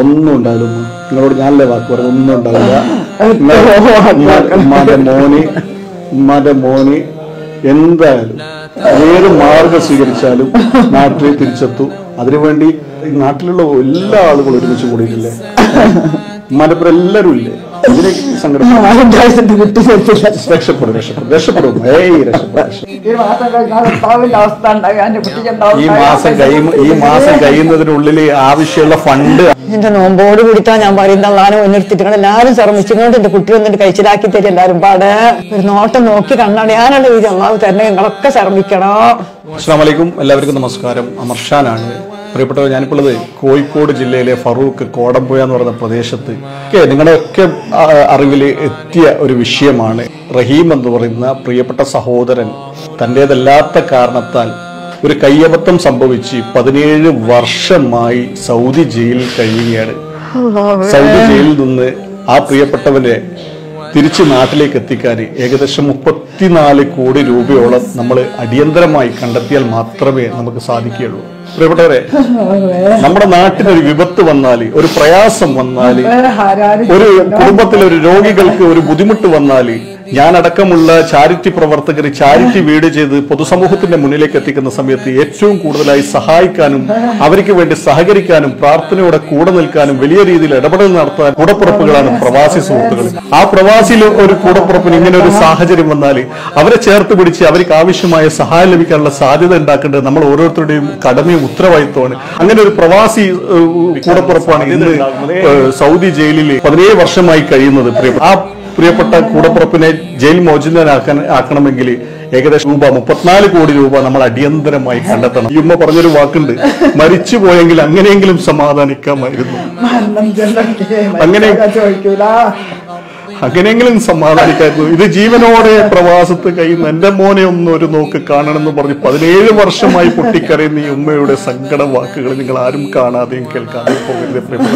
ഒന്നും ഉണ്ടാവില്ല നിങ്ങളോട് ഞാനല്ലേ വാക്ക് പറഞ്ഞു ഒന്നും ഉണ്ടാവില്ല ഉമ്മാന്റെ മോന് ഉമ്മാന്റെ മോന് എന്തായാലും ഏത് മാർഗം സ്വീകരിച്ചാലും നാട്ടിൽ തിരിച്ചെത്തു. അതിനുവേണ്ടി നാട്ടിലുള്ള എല്ലാ ആളുകളും ഒരുമിച്ച് കൂടിയിട്ടില്ലേ? ഉമ്മാന്റെ എല്ലാവരും ഇല്ലേ? ഈ മാസം കഴിയും ഈ മാസം കഴിയുന്നതിനുള്ളിൽ ആവശ്യമുള്ള ഫണ്ട്. എന്റെ നോമ്പോട് കൂടിത്താ ഞാൻ പറയുന്ന അള്ളാനെ മുൻനിർത്തിട്ട് നിങ്ങൾ എല്ലാവരും ശ്രമിച്ചുകൊണ്ട് എന്റെ കുട്ടി വന്നിട്ട് കഴിച്ചിലാക്കി തരും എല്ലാരും പാടെ. ഒരു നോട്ടം നോക്കി കണ്ണടയാനുള്ള ഈ അള്ളാഹു തന്നെ നിങ്ങളൊക്കെ ശ്രമിക്കണം. അസ്സാം വലൈക്കും എല്ലാവർക്കും നമസ്കാരം. അമർഷാനാണ്. പ്രിയപ്പെട്ടവർ ഞാനിപ്പോൾ കോഴിക്കോട് ജില്ലയിലെ ഫറൂഖ് കോടമ്പുഴ എന്ന് പറയുന്ന പ്രദേശത്ത്. ഒക്കെ നിങ്ങളുടെ ഒക്കെ അറിവിൽ എത്തിയ ഒരു വിഷയമാണ് റഹീം എന്ന് പറയുന്ന പ്രിയപ്പെട്ട സഹോദരൻ തന്റെതല്ലാത്ത കാരണത്താൽ ഒരു കയ്യബദ്ധം സംഭവിച്ച് പതിനേഴ് വർഷമായി സൗദി ജയിലിൽ കഴിയുകയാണ്. സൗദി ജയിലിൽ നിന്ന് ആ പ്രിയപ്പെട്ടവനെ തിരിച്ച് നാട്ടിലേക്ക് എത്തിക്കാൻ ഏകദേശം മുപ്പത്തിനാല് കോടി രൂപയോളം നമ്മൾ അടിയന്തരമായി കണ്ടെത്തിയാൽ മാത്രമേ നമുക്ക് സാധിക്കുകയുള്ളൂ. പ്രിയപ്പെട്ടവരെ നമ്മുടെ നാട്ടിലൊരു വിപത്ത് വന്നാൽ ഒരു പ്രയാസം വന്നാൽ ഒരു കുടുംബത്തിലെ ഒരു രോഗികൾക്ക് ഒരു ബുദ്ധിമുട്ട് വന്നാൽ ഞാനടക്കമുള്ള ചാരിറ്റി പ്രവർത്തകർ ചാരിറ്റി വീട് ചെയ്ത് പൊതുസമൂഹത്തിന്റെ മുന്നിലേക്ക് എത്തിക്കുന്ന സമയത്ത് ഏറ്റവും കൂടുതലായി സഹായിക്കാനും അവർക്ക് വേണ്ടി സഹകരിക്കാനും പ്രാർത്ഥനയോടെ കൂടെ നിൽക്കാനും വലിയ രീതിയിൽ ഇടപെടൽ നടത്താൻ കൂടപ്പുറപ്പുകളാണ് പ്രവാസി സുഹൃത്തുക്കൾ. ആ പ്രവാസിയിൽ ഒരു കൂടപ്പുറപ്പിന് ഇങ്ങനെ ഒരു സാഹചര്യം വന്നാൽ അവരെ ചേർത്ത് പിടിച്ച് അവർക്ക് ആവശ്യമായ സഹായം ലഭിക്കാനുള്ള സാധ്യത ഉണ്ടാക്കേണ്ടത് നമ്മൾ ഓരോരുത്തരുടെയും കടമയും ഉത്തരവാദിത്വമാണ്. അങ്ങനെ ഒരു പ്രവാസി കൂടപ്പുറപ്പാണ് ഇന്ന് സൗദി ജയിലിൽ പതിനേഴ് വർഷമായി കഴിയുന്നത്. ആ പ്രിയപ്പെട്ട കൂടപ്പുറപ്പിനെ ജയിൽ മോചിതനാക്കാൻ ആക്കണമെങ്കിൽ ഏകദേശം രൂപ മുപ്പത്തിനാല് കോടി രൂപ നമ്മൾ അടിയന്തരമായി കണ്ടെത്തണം. ഈ ഉമ്മ പറഞ്ഞൊരു വാക്കുണ്ട് മരിച്ചു പോയെങ്കിൽ അങ്ങനെയെങ്കിലും സമാധാനിക്കാമായിരുന്നു. അങ്ങനെ അങ്ങനെയെങ്കിലും സമാധാനിക്കായിരുന്നു. ഇത് ജീവനോടെ പ്രവാസത്ത് കഴിയുന്ന എന്റെ മോനെ ഒന്ന് ഒരു നോക്ക് കാണണമെന്ന് പറഞ്ഞ് പതിനേഴ് വർഷമായി പൊട്ടിക്കരയുന്ന ഈ ഉമ്മയുടെ സങ്കട വാക്കുകൾ നിങ്ങൾ ആരും കാണാതെയും കേൾക്കാതെ പോകരുത് നിങ്ങൾ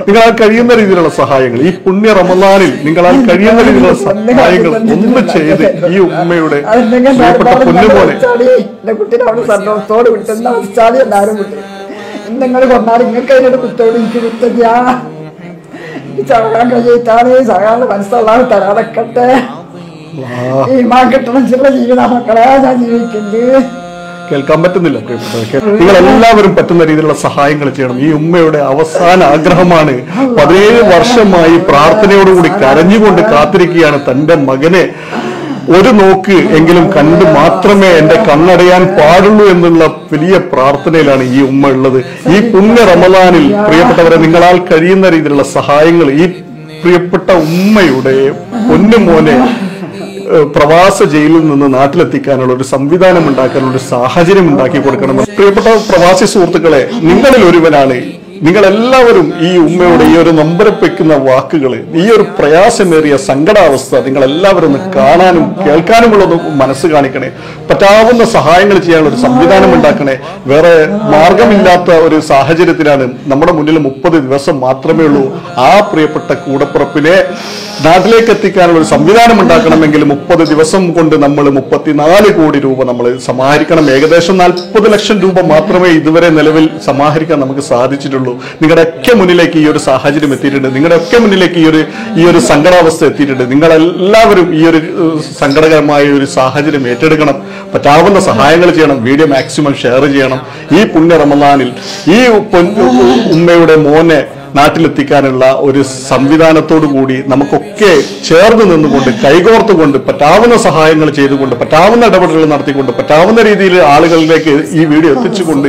നിങ്ങളാൽ കഴിയുന്ന രീതിയിലുള്ള സഹായങ്ങൾ ഈ പുണ്യ റമദാനിൽ ആ കഴിയുന്ന രീതിയിലുള്ള സഹായങ്ങൾ ഒന്ന് ചെയ്ത് ഈ ഉമ്മയുടെ പ്രിയപ്പെട്ട അവിടെ സന്തോഷത്തോട് എല്ലാരും വിട്ടു നിങ്ങൾ കൊണ്ടാൽ നിങ്ങൾക്ക് അതിനോട് കുത്തോട് എനിക്ക് കുത്തില്ല ചവകാൻ കഴിയിട്ടാണ് സകാല മനസ്സുള്ള തരാതക്കട്ടെ ഈ മാ കിട്ടണം ചില ജീവിത മക്കളെ ഞാൻ ജീവിക്കുന്നത് കേൾക്കാൻ പറ്റുന്നില്ല. നിങ്ങൾ എല്ലാവരും പറ്റുന്ന രീതിയിലുള്ള സഹായങ്ങൾ ചെയ്യണം. ഈ ഉമ്മയുടെ അവസാന ആഗ്രഹമാണ് പതിനേഴ് വർഷമായി പ്രാർത്ഥനയോടുകൂടി കരഞ്ഞുകൊണ്ട് കാത്തിരിക്കുകയാണ് തന്റെ മകനെ. ഒരു നോക്ക് എങ്കിലും കണ്ട് മാത്രമേ എന്റെ കണ്ണടയാൻ പാടുള്ളൂ എന്നുള്ള വലിയ പ്രാർത്ഥനയിലാണ് ഈ ഉമ്മ ഉള്ളത്. ഈ പുണ്യ റമദാനിൽ പ്രിയപ്പെട്ടവരെ നിങ്ങളാൽ കഴിയുന്ന രീതിയിലുള്ള സഹായങ്ങൾ ഈ പ്രിയപ്പെട്ട ഉമ്മയുടെ പൊന്നു മോനെ പ്രവാസ ജയിലിൽ നിന്ന് നാട്ടിലെത്തിക്കാനുള്ള ഒരു സംവിധാനം ഉണ്ടാക്കാനുള്ള ഒരു സാഹചര്യം ഉണ്ടാക്കി കൊടുക്കണം. പ്രിയപ്പെട്ട പ്രവാസി സുഹൃത്തുക്കളെ നിങ്ങളിൽ ഒരുവനാണ് നിങ്ങൾ എല്ലാവരും ഈ ഉമ്മയുടെ ഈ ഒരു നമ്പരപ്പിക്കുന്ന വാക്കുകൾ ഈ ഒരു പ്രയാസമേറിയ സങ്കടാവസ്ഥ നിങ്ങൾ എല്ലാവരും ഒന്ന് കാണാനും കേൾക്കാനുമുള്ളത് മനസ്സ് കാണിക്കണേ. പറ്റാവുന്ന സഹായങ്ങൾ ചെയ്യാനുള്ള ഒരു സംവിധാനം ഉണ്ടാക്കണേ. വേറെ മാർഗമില്ലാത്ത ഒരു സാഹചര്യത്തിലാണ് നമ്മുടെ മുന്നിൽ മുപ്പത് ദിവസം മാത്രമേ ഉള്ളൂ. ആ പ്രിയപ്പെട്ട കൂടപ്പുറപ്പിനെ നാട്ടിലേക്ക് എത്തിക്കാനുള്ള ഒരു സംവിധാനം ഉണ്ടാക്കണമെങ്കിൽ മുപ്പത് ദിവസം കൊണ്ട് നമ്മൾ മുപ്പത്തിനാല് കോടി രൂപ നമ്മൾ സമാഹരിക്കണം. ഏകദേശം നാൽപ്പത് ലക്ഷം രൂപ മാത്രമേ ഇതുവരെ നിലവിൽ സമാഹരിക്കാൻ നമുക്ക് സാധിച്ചിട്ടുള്ളൂ. നിങ്ങളുടെ ഒക്കെ മുന്നിലേക്ക് ഈ ഒരു സാഹചര്യം എത്തിയിട്ടുണ്ട്. നിങ്ങളുടെ ഒക്കെ മുന്നിലേക്ക് ഈ ഒരു ഈ ഒരു സങ്കടാവസ്ഥ എത്തിയിട്ടുണ്ട്. നിങ്ങളെല്ലാവരും ഈ ഒരു സങ്കടകരമായ ഒരു സാഹചര്യം ഏറ്റെടുക്കണം. പറ്റാവുന്ന സഹായങ്ങൾ ചെയ്യണം. വീഡിയോ മാക്സിമം ഷെയർ ചെയ്യണം. ഈ പുണ്യ റമദാനിൽ ഈ ഉമ്മയുടെ മോനെ നാട്ടിലെത്തിക്കാനുള്ള ഒരു സംവിധാനത്തോടു കൂടി നമുക്കൊക്കെ ചേർന്ന് നിന്നുകൊണ്ട് കൈകോർത്തുകൊണ്ട് പറ്റാവുന്ന സഹായങ്ങൾ ചെയ്തുകൊണ്ട് പറ്റാവുന്ന ഇടപെടലുകൾ നടത്തിക്കൊണ്ട് പറ്റാവുന്ന രീതിയിൽ ആളുകളിലേക്ക് ഈ വീഡിയോ എത്തിച്ചുകൊണ്ട്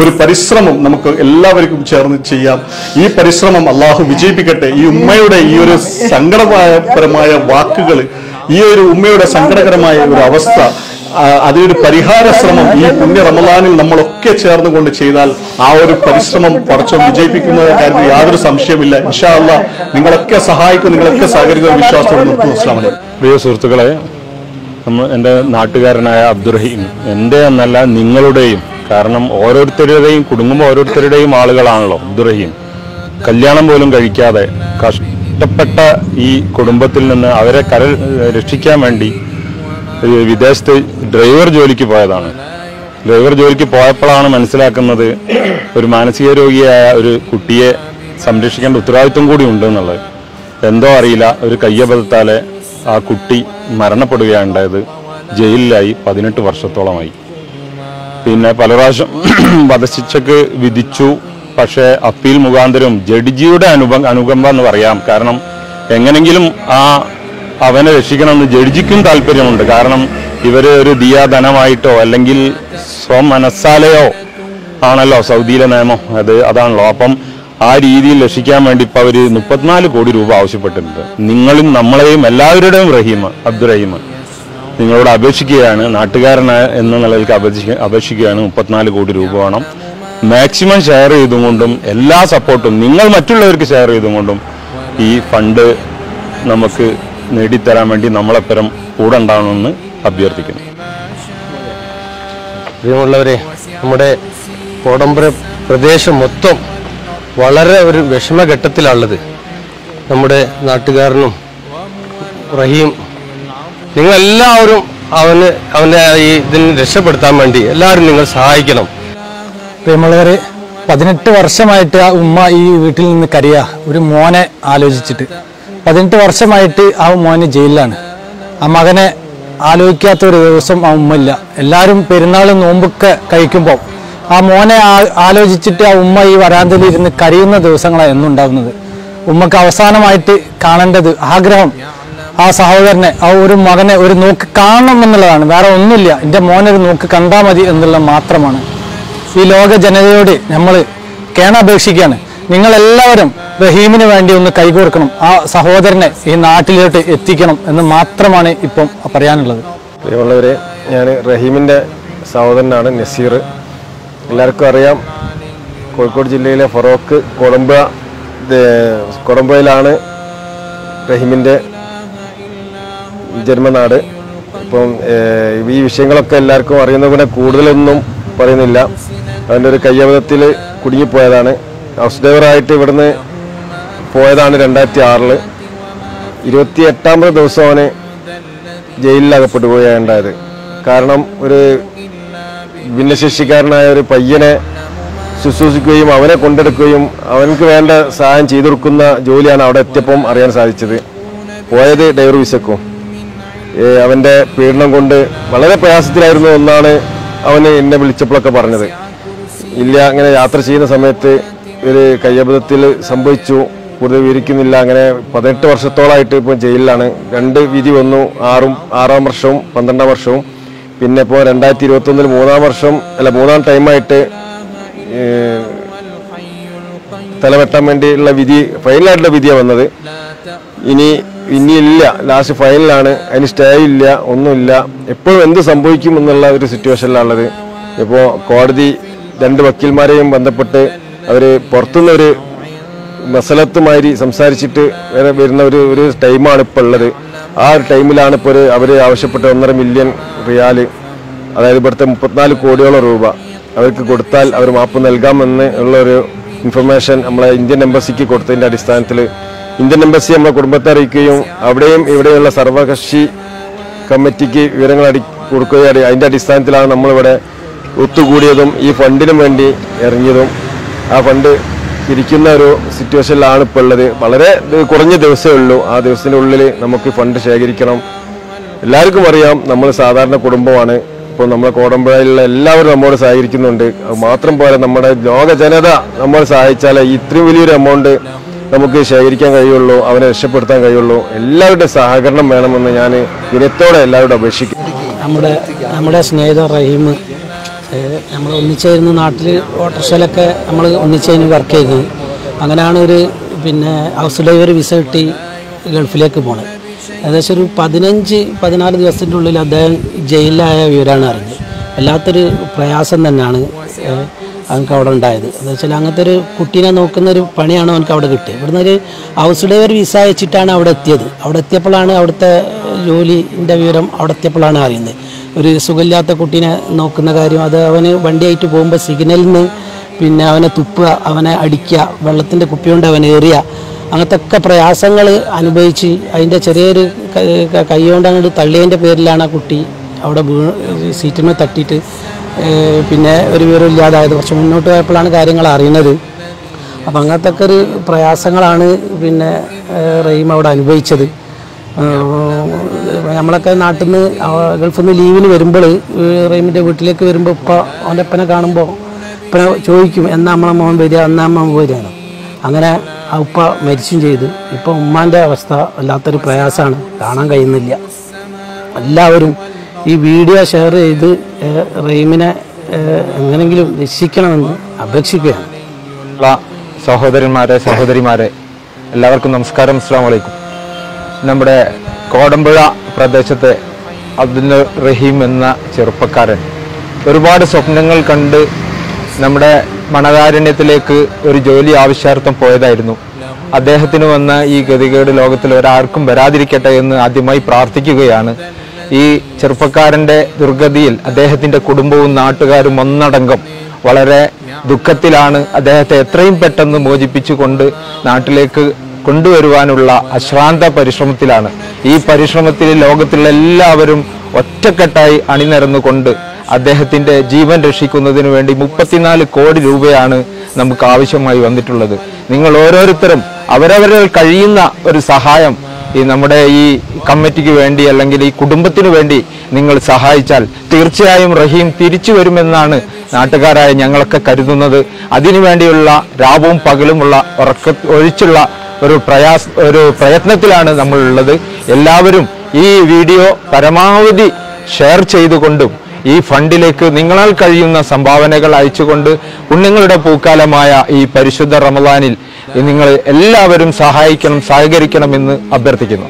ഒരു പരിശ്രമം നമുക്ക് എല്ലാവർക്കും ചേർന്ന് ചെയ്യാം. ഈ പരിശ്രമം അള്ളാഹു വിജയിപ്പിക്കട്ടെ. ഈ ഉമ്മയുടെ ഈ ഒരു സങ്കടപരമായ വാക്കുകൾ ഈ ഒരു ഉമ്മയുടെ സങ്കടകരമായ ഒരു അവസ്ഥ അതിനൊരു പരിഹാര ശ്രമം ഈ പുണ്യ റമദാനിൽ നമ്മളൊക്കെ ചേർന്നുകൊണ്ട് ചെയ്താൽ ആ ഒരു പരിശ്രമം പടച്ചോ വിജയിപ്പിക്കുന്ന കാര്യത്തിൽ യാതൊരു സംശയമില്ല ഇൻഷാ നിങ്ങളൊക്കെ സഹായിക്കും നിങ്ങളൊക്കെ സഹകരിക്കുന്ന വിശ്വാസത്തോടെ നിർത്തുന്നു. അസ്ലാം പ്രിയ സുഹൃത്തുക്കളെ എന്റെ നാട്ടുകാരനായ അബ്ദുറഹീം എന്റെ എന്നല്ല നിങ്ങളുടെയും കാരണം ഓരോരുത്തരുടെയും കുടുംബം ഓരോരുത്തരുടെയും ആളുകളാണല്ലോ അബ്ദുറഹീം. കല്യാണം പോലും കഴിക്കാതെ കഷ്ടപ്പെട്ട ഈ കുടുംബത്തിൽ നിന്ന് അവരെ കര രക്ഷിക്കാൻ വേണ്ടി വിദേശത്ത് ഡ്രൈവർ ജോലിക്ക് പോയതാണ്. ഡ്രൈവർ ജോലിക്ക് പോയപ്പോഴാണ് മനസ്സിലാക്കുന്നത് ഒരു മാനസിക രോഗിയായ ഒരു കുട്ടിയെ സംരക്ഷിക്കേണ്ട ഉത്തരവാദിത്വം കൂടി ഉണ്ട് എന്നുള്ളത്. എന്തോ അറിയില്ല ഒരു കയ്യബദ്ധത്താലെ ആ കുട്ടി മരണപ്പെടുകയാണ് ഉണ്ടായത് ജയിലിലായി പതിനെട്ട് വർഷത്തോളമായി. പിന്നെ പല പ്രാവശ്യം വധശിക്ഷക്ക് വിധിച്ചു പക്ഷേ അപ്പീൽ മുഖാന്തരം ജഡ്ജിയുടെ അനുഭ അനുകമ്പ എന്ന് പറയാം. കാരണം എങ്ങനെങ്കിലും ആ അവനെ രക്ഷിക്കണമെന്ന് ജഡ്ജിക്കും താല്പര്യമുണ്ട്. കാരണം ഇവർ ഒരു ദിയാധനമായിട്ടോ അല്ലെങ്കിൽ സ്വമനസ്സാലയോ ആണല്ലോ സൗദിയിലെ നിയമം. അത് അതാണല്ലോ. അപ്പം ആ രീതിയിൽ രക്ഷിക്കാൻ വേണ്ടി ഇപ്പൊ അവർ മുപ്പത്തിനാല് കോടി രൂപ ആവശ്യപ്പെട്ടിട്ടുണ്ട്. നിങ്ങളും നമ്മളെയും എല്ലാവരുടെയും റഹീം അബ്ദുറഹീം നിങ്ങളോട് അപേക്ഷിക്കുകയാണ്. നാട്ടുകാരനായ എന്ന നിലയിലേക്ക് അപേക്ഷിക്ക അപേക്ഷിക്കുകയാണ്. മുപ്പത്തിനാല് കോടി രൂപ വേണം. മാക്സിമം ഷെയർ ചെയ്തുകൊണ്ടും എല്ലാ സപ്പോർട്ടും നിങ്ങൾ മറ്റുള്ളവർക്ക് ഷെയർ ചെയ്തുകൊണ്ടും ഈ ഫണ്ട് നമുക്ക് നേടിത്തരാൻ വേണ്ടി നമ്മളെപ്പരം കൂടെ ഉണ്ടാവണമെന്ന് അഭ്യർത്ഥിക്കുന്നു. പ്രിയമുള്ളവരെ നമ്മുടെ കോടമ്പുര പ്രദേശം മൊത്തം വളരെ ഒരു വിഷമഘട്ടത്തിലുള്ളത് നമ്മുടെ നാട്ടുകാരനും റഹീം നിങ്ങളെല്ലാവരും അവന് അവനെ ഈ ഇതിന് രക്ഷപ്പെടുത്താൻ വേണ്ടി എല്ലാവരും നിങ്ങൾ സഹായിക്കണം. പ്രിയമുള്ളവരെ പതിനെട്ട് വർഷമായിട്ട് ആ ഉമ്മ ഈ വീട്ടിൽ നിന്ന് കരിയ. ഒരു മോനെ ആലോചിച്ചിട്ട്. പതിനെട്ട് വർഷമായിട്ട് ആ മോന് ജയിലിലാണ്. ആ മകനെ ആലോചിക്കാത്ത ഒരു ദിവസം ആ ഉമ്മ ഇല്ല. എല്ലാവരും പെരുന്നാൾ നോമ്പൊക്കെ കഴിക്കുമ്പോൾ ആ മോനെ ആലോചിച്ചിട്ട് ആ ഉമ്മ ഈ വരാന്തയിൽ ഇരുന്ന് കരയുന്ന ദിവസങ്ങളാണ് എന്നുണ്ടാകുന്നത് ഉമ്മക്ക് അവസാനമായിട്ട് കാണേണ്ടത് ആഗ്രഹം ആ സഹോദരനെ ആ ഒരു മകനെ ഒരു നോക്ക് കാണണം എന്നുള്ളതാണ്. വേറെ ഒന്നുമില്ല. എന്റെ മോനൊരു നോക്ക് കണ്ടാൽ മതി എന്നുള്ളത് മാത്രമാണ്. ഈ ലോക ജനതയോട് നമ്മൾ കേണപേക്ഷിക്കുകയാണ്. നിങ്ങൾ എല്ലാവരും റഹീമിന് വേണ്ടി ഒന്ന് കൈകോർക്കണം. ആ സഹോദരനെ ഈ നാട്ടിലോട്ട് എത്തിക്കണം എന്ന് മാത്രമാണ് ഇപ്പം പറയാനുള്ളത്. പ്രിയമുള്ളവരെ ഞാൻ റഹീമിന്റെ സഹോദരനാണ് നസീർ. എല്ലാവർക്കും അറിയാം കോഴിക്കോട് ജില്ലയിലെ ഫറോക്ക് കൊടമ്പ കൊടമ്പയിലാണ് റഹീമിന്റെ ജന്മനാട്. ഇപ്പം ഈ വിഷയങ്ങളൊക്കെ എല്ലാവർക്കും അറിയുന്ന പോലെ കൂടുതലൊന്നും പറയുന്നില്ല. അവന്റെ ഒരു കയ്യബദ്ധത്തിൽ കുടുങ്ങിപ്പോയതാണ്. ഹൗസ് ഇവിടുന്ന് പോയതാണ് രണ്ടായിരത്തി ആറിൽ ഇരുപത്തി എട്ടാമത്തെ ദിവസം അവന് ജയിലിൽ അകപ്പെട്ടു പോയുണ്ടായത്. കാരണം ഒരു ഭിന്നശേഷിക്കാരനായ ഒരു പയ്യനെ ശുശ്രൂഷിക്കുകയും അവനെ കൊണ്ടെടുക്കുകയും അവനക്ക് വേണ്ട സഹായം ചെയ്തു കൊടുക്കുന്ന ജോലിയാണ് അവിടെ എത്തിയപ്പം അറിയാൻ സാധിച്ചത്. പോയത് ഡൈവർ വിശക്കും അവന്റെ പീഡനം കൊണ്ട് വളരെ പ്രയാസത്തിലായിരുന്നു എന്നാണ് അവന് എന്നെ വിളിച്ചപ്പോഴൊക്കെ പറഞ്ഞത്. ഇല്ല അങ്ങനെ യാത്ര ചെയ്യുന്ന സമയത്ത് ഒരു കയ്യബദ്ധത്തിൽ സംഭവിച്ചു. കൂടുതൽ വിവരിക്കുന്നില്ല. അങ്ങനെ പതിനെട്ട് വർഷത്തോളമായിട്ട് ഇപ്പോൾ ജയിലിലാണ്. രണ്ട് വിധി വന്നു. ആറും ആറാം വർഷവും പന്ത്രണ്ടാം വർഷവും. പിന്നെ ഇപ്പോൾ രണ്ടായിരത്തി ഇരുപത്തൊന്നിൽ മൂന്നാം വർഷം അല്ല മൂന്നാം ടൈമായിട്ട് തലവെട്ടാൻ വേണ്ടിയുള്ള വിധി ഫൈനലായിട്ടുള്ള വിധിയാണ് വന്നത്. ഇനി ഇനിയില്ല. ലാസ്റ്റ് ഫൈനലാണ്. അതിന് സ്റ്റേ ഇല്ല. ഒന്നുമില്ല. എപ്പോഴും എന്ത് സംഭവിക്കും എന്നുള്ള ഒരു സിറ്റുവേഷനിലാണുള്ളത് ഇപ്പോൾ കോടതി രണ്ട് വക്കീൽമാരെയും ബന്ധപ്പെട്ട് അവർ പുറത്തുനിന്ന് ഒരു മസലത്തുമാതിരി സംസാരിച്ചിട്ട് വരെ വരുന്ന ഒരു ഒരു ടൈമാണ് ഇപ്പോൾ ഉള്ളത്. ആ ഒരു ടൈമിലാണ് ഇപ്പോൾ ഒരു അവർ ആവശ്യപ്പെട്ട ഒന്നര മില്യൺ റിയാൽ അതായത് ഇവിടുത്തെ മുപ്പത്തിനാല് കോടിയോളം രൂപ അവർക്ക് കൊടുത്താൽ അവർ മാപ്പ് നൽകാമെന്ന് ഉള്ളൊരു ഇൻഫർമേഷൻ നമ്മളെ ഇന്ത്യൻ എംബസിക്ക് കൊടുത്തതിന്റെ അടിസ്ഥാനത്തിൽ ഇന്ത്യൻ എംബസി നമ്മളെ കുടുംബത്തെ അറിയിക്കുകയും അവിടെയും ഇവിടെയുള്ള സർവകക്ഷി കമ്മിറ്റിക്ക് വിവരങ്ങൾ അടി കൊടുക്കുകയും അതിന്റെ അടിസ്ഥാനത്തിലാണ് നമ്മളിവിടെ ഒത്തുകൂടിയതും ഈ ഫണ്ടിനും വേണ്ടി ഇറങ്ങിയതും. ആ ഫണ്ട് ഇരിക്കുന്ന ഒരു സിറ്റുവേഷനിലാണ് ഇപ്പോൾ ഉള്ളത്. വളരെ കുറഞ്ഞ ദിവസമേ ഉള്ളൂ. ആ ദിവസത്തിന്റെ ഉള്ളിൽ നമുക്ക് ഫണ്ട് ശേഖരിക്കണം. എല്ലാവർക്കും അറിയാം നമ്മൾ സാധാരണ കുടുംബമാണ്. ഇപ്പോൾ നമ്മളെ കോടമ്പുഴയിലുള്ള എല്ലാവരും നമ്മോട് സഹകരിക്കുന്നുണ്ട്. മാത്രം പോലെ നമ്മുടെ ലോക ജനത നമ്മൾ സഹായിച്ചാലേ ഇത്രയും വലിയൊരു എമൗണ്ട് നമുക്ക് ശേഖരിക്കാൻ കഴിയുള്ളൂ അവനെ രക്ഷപ്പെടുത്താൻ കഴിയുള്ളൂ. എല്ലാവരുടെ സഹകരണം വേണമെന്ന് ഞാൻ ദിനത്തോടെ എല്ലാവരോടും അപേക്ഷിക്കും നമ്മുടെ നമ്മുടെ സ്നേഹിത റഹീം നമ്മൾ ഒന്നിച്ചായിരുന്നു നാട്ടിൽ ഓട്ടോറിക്ഷയിലൊക്കെ നമ്മൾ ഒന്നിച്ചായിരുന്നു വർക്ക് ചെയ്തത് അങ്ങനെയാണ് ഒരു പിന്നെ ഹൗസ് ഡ്രൈവർ വിസ കിട്ടി ഗൾഫിലേക്ക് പോണത് ഏകദേശം ഒരു പതിനഞ്ച് പതിനാല് ദിവസത്തിന്റെ ഉള്ളിൽ അദ്ദേഹം ജയിലിലായ വിവരമാണ് അറിഞ്ഞത്. വല്ലാത്തൊരു പ്രയാസം തന്നെയാണ് അവനക്ക് അവിടെ ഉണ്ടായത്. എന്താ വെച്ചാൽ അങ്ങനത്തെ ഒരു കുട്ടീനെ നോക്കുന്ന ഒരു പണിയാണ് അവനക്ക് അവിടെ കിട്ടിയത്. ഇവിടുന്ന് ഒരു ഹൗസ് ഡ്രൈവർ വിസ അയച്ചിട്ടാണ് അവിടെ എത്തിയത്. അവിടെ എത്തിയപ്പോഴാണ് അവിടുത്തെ ജോലിന്റെ വിവരം അവിടെ എത്തിയപ്പോഴാണ് അറിയുന്നത്. ഒരു സുഖമില്ലാത്ത കുട്ടീനെ നോക്കുന്ന കാര്യം. അത് അവന് വണ്ടിയായിട്ട് പോകുമ്പോൾ സിഗ്നലിൽ നിന്ന് പിന്നെ അവനെ തുപ്പുക അവനെ അടിക്കുക വെള്ളത്തിന്റെ കുപ്പി കൊണ്ട് അവൻ ഏറിയ അങ്ങനത്തെ ഒക്കെ പ്രയാസങ്ങൾ അനുഭവിച്ച് അതിന്റെ ചെറിയൊരു ക- ക- കൈ കൊണ്ട് അങ്ങോട്ട് തള്ളിയതിന്റെ പേരിലാണ് ആ കുട്ടി അവിടെ വീണ് സീറ്റിന്മേൽ തട്ടിയിട്ട് പിന്നെ ഒരു വിവരം ഇല്ലാതായത്. കുറച്ച് മുന്നോട്ട് പോയപ്പോഴാണ് കാര്യങ്ങൾ അറിയുന്നത്. അപ്പം അങ്ങനത്തെ ഒക്കെ ഒരു പ്രയാസങ്ങളാണ് പിന്നെ റഹീം അവിടെ അനുഭവിച്ചത്. ഏഹ്, നമ്മളൊക്കെ നാട്ടിൽ നിന്ന് ഗൾഫിൽ നിന്ന് ലീവിന് വരുമ്പോൾ റഹീമിന്റെ വീട്ടിലേക്ക് വരുമ്പോൾ ഇപ്പോൾ അവന്റെ അപ്പനെ കാണുമ്പോൾ ഇപ്പനെ ചോദിക്കും എന്നാ നമ്മളെ മോൻ വരിക എന്നാ അമ്മ വരികയാണ് അങ്ങനെ ആ ഉപ്പ മരിച്ചും ചെയ്തു. ഇപ്പം ഉമ്മാന്റെ അവസ്ഥ വല്ലാത്തൊരു പ്രയാസമാണ് കാണാൻ കഴിയുന്നില്ല. എല്ലാവരും ഈ വീഡിയോ ഷെയർ ചെയ്ത് റഹീമിനെ എങ്ങനെങ്കിലും രക്ഷിക്കണമെന്ന് അപേക്ഷിക്കുകയാണ്. സഹോദരന്മാരെ സഹോദരിമാരെ എല്ലാവർക്കും നമസ്കാരം. അസ്സാം വലൈക്കും നമ്മുടെ കോടമ്പുഴ പ്രദേശത്തെ അബ്ദുൽ റഹീം എന്ന ചെറുപ്പക്കാരൻ. ഒരുപാട് സ്വപ്നങ്ങൾ കണ്ട് നമ്മുടെ മണകാരണ്യത്തിലേക്ക് ഒരു ജോലി ആവശ്യാർത്ഥം പോയതായിരുന്നു. അദ്ദേഹത്തിന് വന്ന ഈ ഗതികേട് ലോകത്തിൽ ഒരാർക്കും വരാതിരിക്കട്ടെ എന്ന് ആദ്യമായി പ്രാർത്ഥിക്കുകയാണ്. ഈ ചെറുപ്പക്കാരന്റെ ദുർഗതിയിൽ അദ്ദേഹത്തിന്റെ കുടുംബവും നാട്ടുകാരും ഒന്നടങ്കം വളരെ ദുഃഖത്തിലാണ് അദ്ദേഹത്തെ എത്രയും പെട്ടെന്ന് മോചിപ്പിച്ചുകൊണ്ട് നാട്ടിലേക്ക് കൊണ്ടുവരുവാനുള്ള അശ്രാന്ത പരിശ്രമത്തിലാണ്. ഈ പരിശ്രമത്തിൽ ലോകത്തിലുള്ള എല്ലാവരും ഒറ്റക്കെട്ടായി അണിനിരന്നുകൊണ്ട് അദ്ദേഹത്തിന്റെ ജീവൻ രക്ഷിക്കുന്നതിന് വേണ്ടി മുപ്പത്തിനാല് കോടി രൂപയാണ് നമുക്ക് ആവശ്യമായി വന്നിട്ടുള്ളത്. നിങ്ങൾ ഓരോരുത്തരും അവരവരിൽ കഴിയുന്ന ഒരു സഹായം ഈ നമ്മുടെ ഈ കമ്മിറ്റിക്ക് വേണ്ടി അല്ലെങ്കിൽ ഈ കുടുംബത്തിന് വേണ്ടി നിങ്ങൾ സഹായിച്ചാൽ തീർച്ചയായും റഹീം തിരിച്ചു വരുമെന്നാണ് നാട്ടുകാരായ ഞങ്ങളൊക്കെ കരുതുന്നത്. അതിനുവേണ്ടിയുള്ള രാവും പകലുമുള്ള ഉറക്ക ഒഴിച്ചുള്ള ഒരു പ്രയാസ ഒരു പ്രയത്നത്തിലാണ് നമ്മളുള്ളത്. എല്ലാവരും ഈ വീഡിയോ പരമാവധി ഷെയർ ചെയ്തുകൊണ്ടും ഈ ഫണ്ടിലേക്ക് നിങ്ങളാൽ കഴിയുന്ന സംഭാവനകൾ അയച്ചുകൊണ്ട് കുഞ്ഞുങ്ങളുടെ പൂക്കാലമായ ഈ പരിശുദ്ധ റമദാനിൽ നിങ്ങൾ എല്ലാവരും സഹായിക്കണം സഹകരിക്കണമെന്ന് അഭ്യർത്ഥിക്കുന്നു.